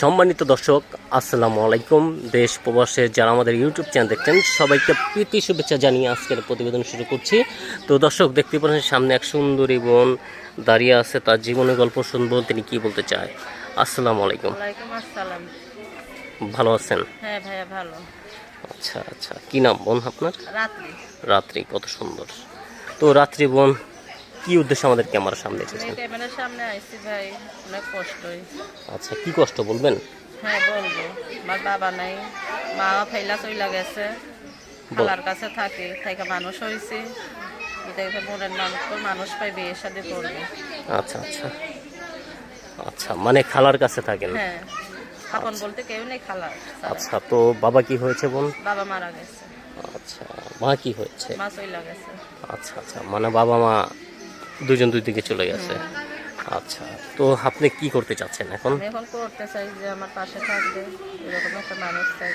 সম্মানিত দর্শক আসসালামু আলাইকুম। দেশ প্রবাসের যারা আমাদের ইউটিউব চ্যানেল দেখছেন সবাইকে প্রীতি শুভেচ্ছা জানিয়ে আজকের প্রতিবেদন শুরু করছি। তো দর্শক দেখতে পাচ্ছেন সামনে এক সুন্দরী বোন দাঁড়িয়ে আছে তার জীবনের গল্প শুনব তিনি কি বলতে চায়। আসসালামু আলাইকুম। ভালো আছেন? হ্যাঁ ভাইয়া ভালো। আচ্ছা আচ্ছা। কি নাম বোন আপনার? রাত্রি। রাত্রি কত সুন্দর। তো রাত্রি বোন কি উদ্দেশ্যে আমাদের ক্যামেরার সামনে এসেছেন ক্যামেরার সামনে আইছি ভাই অনেক কষ্টই। আচ্ছা কি কষ্ট বলবেন? হ্যাঁ বলব। আমার বাবা নাই মা ফেলা চইলা গেছে। খালার কাছে থাকে থেকে মানুষ হয়েছে দেখে মনের মানুষ তো মানুষ পাই বিয়ে শাদি করবে। আচ্ছা আচ্ছা। আচ্ছা মানে খালার কাছে থাকেন? হ্যাঁ আপন বলতে কেউ নেই খালার। আচ্ছা তো বাবা কি হয়েছে বোন? বাবা মারা গেছে। আচ্ছা মা কি হয়েছে? মা চইলা গেছে। আচ্ছা আচ্ছা মানে বাবা মা দুজন দুই দিকে চলে গেছে। আচ্ছা তো আপনি কি করতে চাচ্ছেন এখন? এখন করতে চাই যে আমার পাশে থাকবে এরকম একটা মানুষ চাই।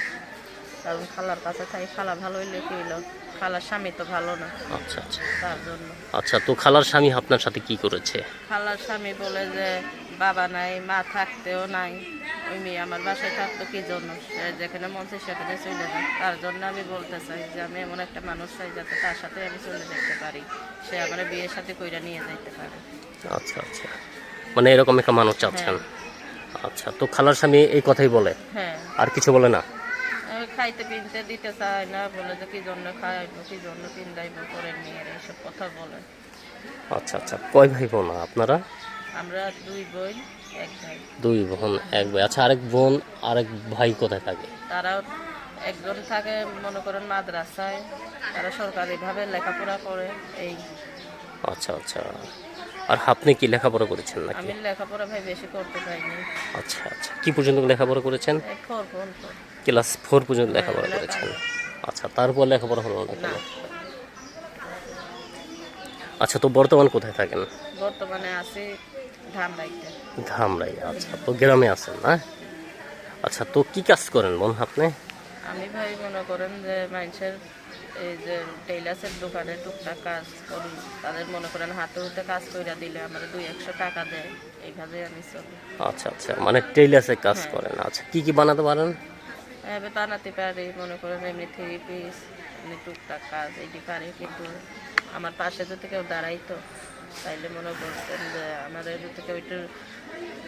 কারণ খালার কাছে থাকি খালা ভালো হইলে কি হইল খালার স্বামী তো ভালো না। আচ্ছা আচ্ছা। তার জন্য। আচ্ছা তো খালার স্বামী আপনার সাথে কি করেছে? খালার স্বামী বলে যে বাবা নাই মা থাকতেও নাই। ওই মেয়ে আমার বাসায় থাকতো কি জন্য? সে যেখানে মন চাই সেখানে চলে যায়। তার জন্য আমি বলতে চাই যে আমি এমন একটা মানুষ চাই যাতে তার সাথে আমি চলে যেতে পারি। সে আমার বিয়ের সাথে কইরা নিয়ে যাইতে পারে। আচ্ছা আচ্ছা। মানে এরকম একটা মানুষ চাচ্ছেন। আচ্ছা তো খালার স্বামী এই কথাই বলে? হ্যাঁ। আর কিছু বলে না? খাইতে পিনতে দিতে চায় না। বলে যে কি জন্য খাইবো কি জন্য পিন্দাইবো করে নিয়ে এইসব কথা বলে। আচ্ছা আচ্ছা। কয় ভাই বোন আপনারা? আমরা দুই বোন এক ভাই। দুই বোন এক ভাই। আচ্ছা আরেক বোন আরেক ভাই কোথায় থাকে? তারাও একজন থাকে মনে করেন মাদ্রাসায়। তারা সরকারিভাবে লেখাপড়া করে এই। আচ্ছা আচ্ছা। আর আপনি কি লেখাপড়া করেছেন নাকি? আমি লেখাপড়া ভাই বেশি করতে পাইনি আচ্ছা আচ্ছা। কি পর্যন্ত লেখাপড়া করেছেন? ফোর পর্যন্ত। ক্লাস ফোর পর্যন্ত লেখাপড়া হ্যাঁ, করেছেন। আচ্ছা তারপর লেখাপড়া হলো না কেন? আচ্ছা তো বর্তমান কোথায় থাকেন? বর্তমানে আছি ধামরাই আচ্ছা তো গ্রামে আছেন না? আচ্ছা তো কি কাজ করেন বোন আপনি? আমি ভাই মনে করেন যে মানুষের এই যে টেইলার্সের দোকানে টুকটাক কাজ করি। তাদের মনে করেন হাতে হাতে কাজ কইরা দিলে আমার দুই একশো টাকা দেয়। এইভাবে আমি চলি। আচ্ছা আচ্ছা মানে টেইলার্সে কাজ হ্যাঁ। করেন। আচ্ছা কি কি বানাতে পারেন? এভাবে বানাতে পারি মনে করেন এমনি থ্রি পিস এমনি টুকটাক কাজ এইটি পারি কিন্তু আমার পাশে যদি কেউ দাঁড়াইতো তাইলে মনে করতেন যে আমাদের এদের থেকে ওইটার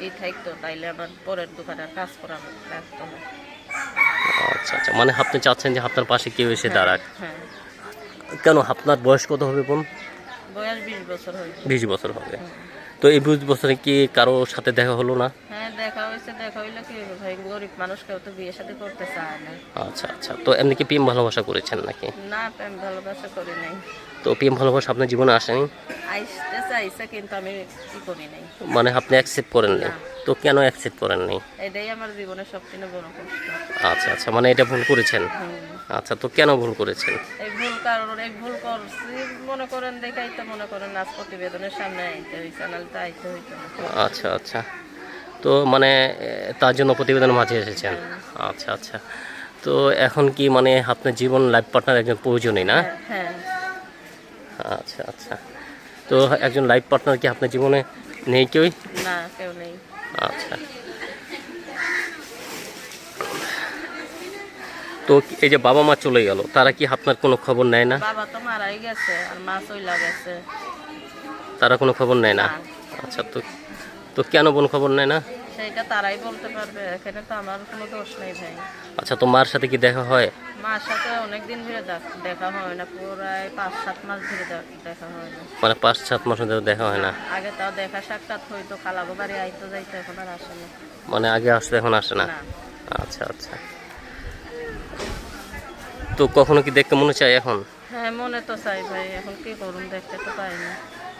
ই থাকতো তাইলে আমার পরের দোকানে কাজ করা লাগতো না। আচ্ছা আচ্ছা। মানে আপনি চাচ্ছেন যে আপনার পাশে কেউ এসে দাঁড়াক? হ্যাঁ। কেন আপনার বয়স কত হবে বোন? বয়স বিশ বছর হবে বিশ বছর হবে। তো এই বিশ বছরে কি কারোর সাথে দেখা হলো না? হ্যাঁ দেখা হয়েছে দেখা হইলে কি হবে ভাই? গরিব মানুষ কেউ তো বিয়ে সাথে করতে চায় না। আচ্ছা আচ্ছা। তো এমনি কি প্রেম ভালোবাসা করেছেন নাকি? না প্রেম ভালোবাসা করি নাই। তো প্রেম ভালোবাসা আপনার জীবনে আসেনি? আইসতে চাইছে কিন্তু আমি কি করি নাই। মানে আপনি অ্যাকসেপ্ট করেননি না। তো কেন অ্যাকসেপ্ট করেননি এটাই আমার জীবনের সবচেয়ে বড় কষ্ট। আচ্ছা আচ্ছা। মানে এটা ভুল করেছেন? আচ্ছা তো কেন ভুল করেছেন? এই ভুল কারণ এই ভুল করছি। মনে করেন দেখাই তো মনে করেন আজ প্রতিবেদনের সামনে আইতে ওই চ্যানেলটা আইতে হইতো না। আচ্ছা আচ্ছা। তো মানে তার জন্য প্রতিবেদন মাঝে এসেছেন। আচ্ছা আচ্ছা। তো এখন কি মানে আপনার জীবন লাইফ পার্টনার একজন প্রয়োজনই না? হ্যাঁ আচ্ছা আচ্ছা। তো একজন লাইফ পার্টনার কি আপনার জীবনে নেই কেউই? না কেউ নেই। আচ্ছা। তো এই যে বাবা মা চলে গেল তারা কি আপনার কোনো খবর নেয় না? বাবা তো মারাই গেছে আর মা চইলা গেছে। তারা কোনো খবর নেয় না। আচ্ছা তো তো কেন বোন খবর নেয় না? সেটা তারাই বলতে পারবে এখানে তো আমার কোনো দোষ নেই ভাই। আচ্ছা তো মার সাথে কি দেখা হয়? মার সাথে অনেক দিন ধরে দেখ- হয় না প্রায় পাঁচ সাত মাস ধরে দেখা হয় না। মানে পাঁচ সাত মাস ধরে দেখা হয় না? আগে তাও দেখা সাক্ষাৎ হইতো খালাবো বাড়ি আইতো যাইতো এখন আর আসে না। মানে আগে আসতে এখন আসে না? না। আচ্ছা আচ্ছা। তো কখনো কি দেখতে মনে চায় এখন? হ্যাঁ মনে তো চাই ভাই এখন কি করুন দেখতে তো পাই না।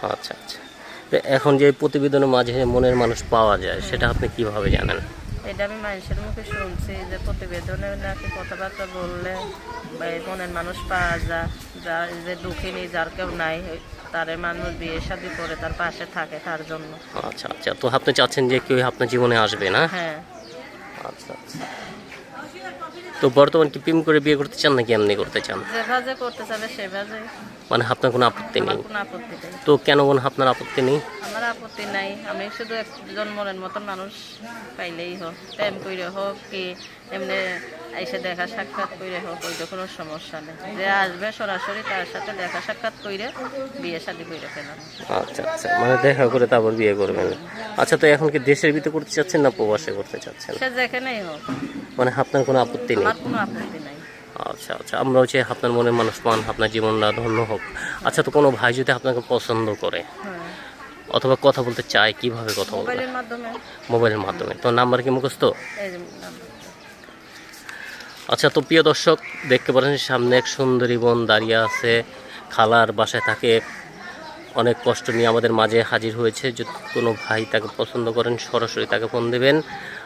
আচ্ছা আচ্ছা। তো এখন যে প্রতিবেদনের মাঝে মনের মানুষ পাওয়া যায় সেটা আপনি কীভাবে জানেন? এটা আমি মানুষের মুখে শুনছি যে প্রতিবেদনে নাকি কথাবার্তা বললে মনের মানুষ পাওয়া যায় যা যে দুঃখিনী যার কেউ নাই তারে মানুষ বিয়ে শাদি করে তার পাশে থাকে তার জন্য। আচ্ছা আচ্ছা। তো আপনি চাচ্ছেন যে কেউ আপনার জীবনে আসবে না? হ্যাঁ। আচ্ছা আচ্ছা। তো বর্তমান কি প্রেম করে বিয়ে করতে চান নাকি এমনি করতে চান? যে ভাজে করতে চাবে সে ভাজে মানে আপনার কোনো আপত্তি নেই? কোনো আপত্তি নেই। তো কেন কোনো আপনার আপত্তি নেই? আমার আপত্তি নাই। আমি শুধু একজন মনের মতন মানুষ পাইলেই হোক প্রেম কইরে হোক কি এমনি এসে দেখা সাক্ষাৎ কইরে হোক ওই কোনো সমস্যা নেই। যে আসবে সরাসরি তার সাথে দেখা সাক্ষাৎ কইরে বিয়ে শাদি কইরে ফেলাম। আচ্ছা আচ্ছা। মানে দেখা করে তারপর বিয়ে করবেন। আচ্ছা তো এখন কি দেশের ভিতরে করতে চাচ্ছেন না প্রবাসে করতে চাচ্ছেন? সে যেখানেই হোক। মানে আপনার কোনো আপত্তি নেই? কোনো আপত্তি নাই। আচ্ছা আচ্ছা আমরাও চাই আপনার মনের মানুষ পান আপনার জীবনটা ধন্য হোক। আচ্ছা তো কোনো ভাই যদি আপনাকে পছন্দ করে হ্যাঁ। অথবা কথা বলতে চায় কীভাবে কথা বলবে? মোবাইলের মাধ্যমে। তো নাম্বার কি মুখস্থ। আচ্ছা তো প্রিয় দর্শক দেখতে পারেন সামনে এক সুন্দরী বোন দাঁড়িয়ে আছে খালার বাসায় থাকে। অনেক কষ্ট নিয়ে আমাদের মাঝে হাজির হয়েছে। যদি কোনো ভাই তাকে পছন্দ করেন সরাসরি তাকে ফোন দেবেন।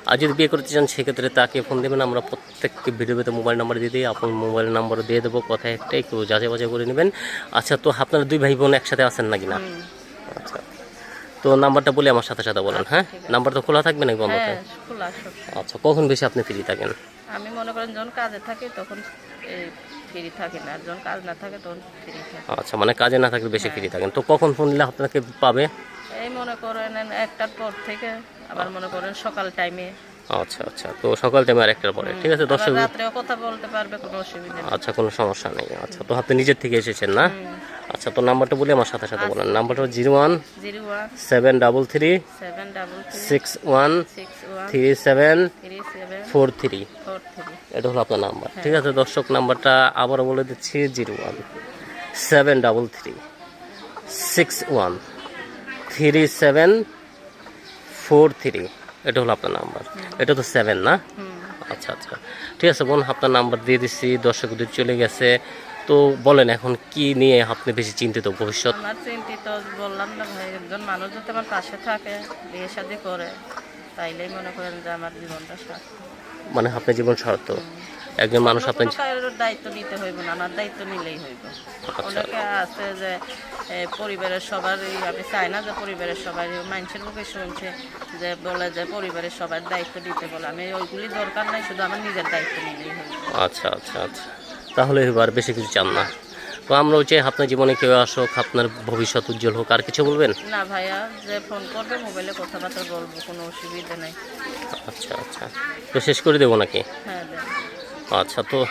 আর যদি বিয়ে করতে চান সেক্ষেত্রে তাকে ফোন দেবেন। আমরা প্রত্যেককে ভিডিওতে মোবাইল নাম্বার দিয়ে দিই। আপনার মোবাইল নাম্বার দিয়ে দেবো। কথা একটাই কেউ যাচাই বাজাই করে নেবেন। আচ্ছা তো আপনারা দুই ভাই বোন একসাথে আছেন নাকি না। আচ্ছা। তো নাম্বারটা বলে আমার সাথে সাথে বলেন হ্যাঁ? নাম্বার তো খোলা থাকবে নাকি বন্ধ? হ্যাঁ খোলা আচ্ছা কখন বেশি আপনি ফ্রি থাকেন? আমি মনে করেন যখন কাজে থাকি তখন ফ্রি থাকি না যখন কাজ না থাকে তখন ফ্রি থাকি। আচ্ছা মানে কাজে না থাকলে বেশি ফ্রি থাকেন। তো কখন ফোন দিলে আপনাকে পাবে? এই মনে করেন একটার পর থেকে আবার মনে করেন সকাল টাইমে আচ্ছা আচ্ছা তো সকাল টাইমে আর একটার পরে ঠিক আছে দর্শক রাত্রেও কথা বলতে পারবে কোনো অসুবিধা নেই। আচ্ছা কোনো সমস্যা নেই। আচ্ছা তো আপনি নিজের থেকে এসেছেন না? আচ্ছা তো নাম্বারটা বলে আমার সাথে সাথে বলেন। নাম্বারটা zero one zero seven double three seven double six one three seven four three. এটা হলো আপনার নাম্বার। ঠিক আছে দর্শক নাম্বারটা আবারও বলে দিচ্ছি zero one seven double three six one three seven four three. এটা হলো আপনার নাম্বার। এটা তো সেভেন না? আচ্ছা আচ্ছা। ঠিক আছে বোন আপনার নাম্বার দিয়ে দিচ্ছি। দর্শকদের চলে গেছে। তো বলেন এখন কি নিয়ে আপনি বেশি চিন্তিত ভবিষ্যৎ? আমার চিন্তিত বললাম না ভাই একজন মানুষ যদি আমার পাশে থাকে বিয়ে শাদি করে তাইলেই মনে করেন যে আমার জীবনটা সার্থক। মানে আপনার জীবন স্বার্থ একজন মানুষ আপনি দায়িত্ব নিতে হইব না আমার দায়িত্ব নিলেই হইব। অনেকে আছে যে পরিবারের সবারই আমি চাই না যে পরিবারের সবাই মানুষের মুখে শুনছে যে বলে যে পরিবারের সবার দায়িত্ব দিতে বলে। আমি ওইগুলি দরকার নাই শুধু আমার নিজের দায়িত্ব নিলেই হইব। আচ্ছা আচ্ছা আচ্ছা। তাহলে এবার বেশি কিছু চান না। তো আমরাও চাই আপনার জীবনে কেউ আসুক আপনার ভবিষ্যৎ উজ্জ্বল হোক আর কিছু বলবেন? না ভাইয়া যে ফোন করবে মোবাইলে কথাবার্তা বলব কোনো অসুবিধা নাই। আচ্ছা আচ্ছা। তো শেষ করে দেবো নাকি? হ্যাঁ আচ্ছা তো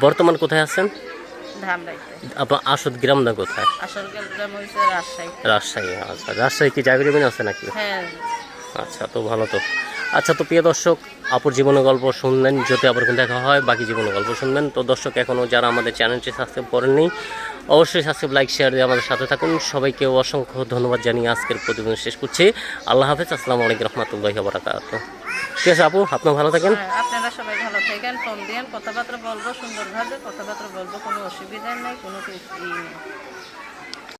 বর্তমান কোথায় আছেন? আপনার আসল গ্রাম না রাজশাহী। রাজশাহী আচ্ছা। রাজশাহী কি জায়গা জমিন আছে নাকি? হ্যাঁ। আচ্ছা তো ভালো তো। আচ্ছা তো প্রিয় দর্শক আপুর জীবনের গল্প শুনলেন যদি কিন্তু দেখা হয় বাকি জীবনের গল্প শুনবেন। তো দর্শক এখনও যারা আমাদের চ্যানেলটি সাবস্ক্রাইব করেননি অবশ্যই সাবস্ক্রাইব লাইক শেয়ার দিয়ে আমাদের সাথে থাকুন। সবাইকে অসংখ্য ধন্যবাদ জানিয়ে আজকের প্রতিবেদন শেষ করছি। আল্লাহ হাফেজ আসসালামু আলাইকুম রহমতুল্লাহি বারাকাত ঠিক আছে আপু আপনার ভালো থাকেন? হ্যাঁ, আপনারা সবাই ভালো থাকেন ফোন কথাবার্তা বলব সুন্দরভাবে কথাবার্তা বলব কোনো অসুবিধা নেই কোনো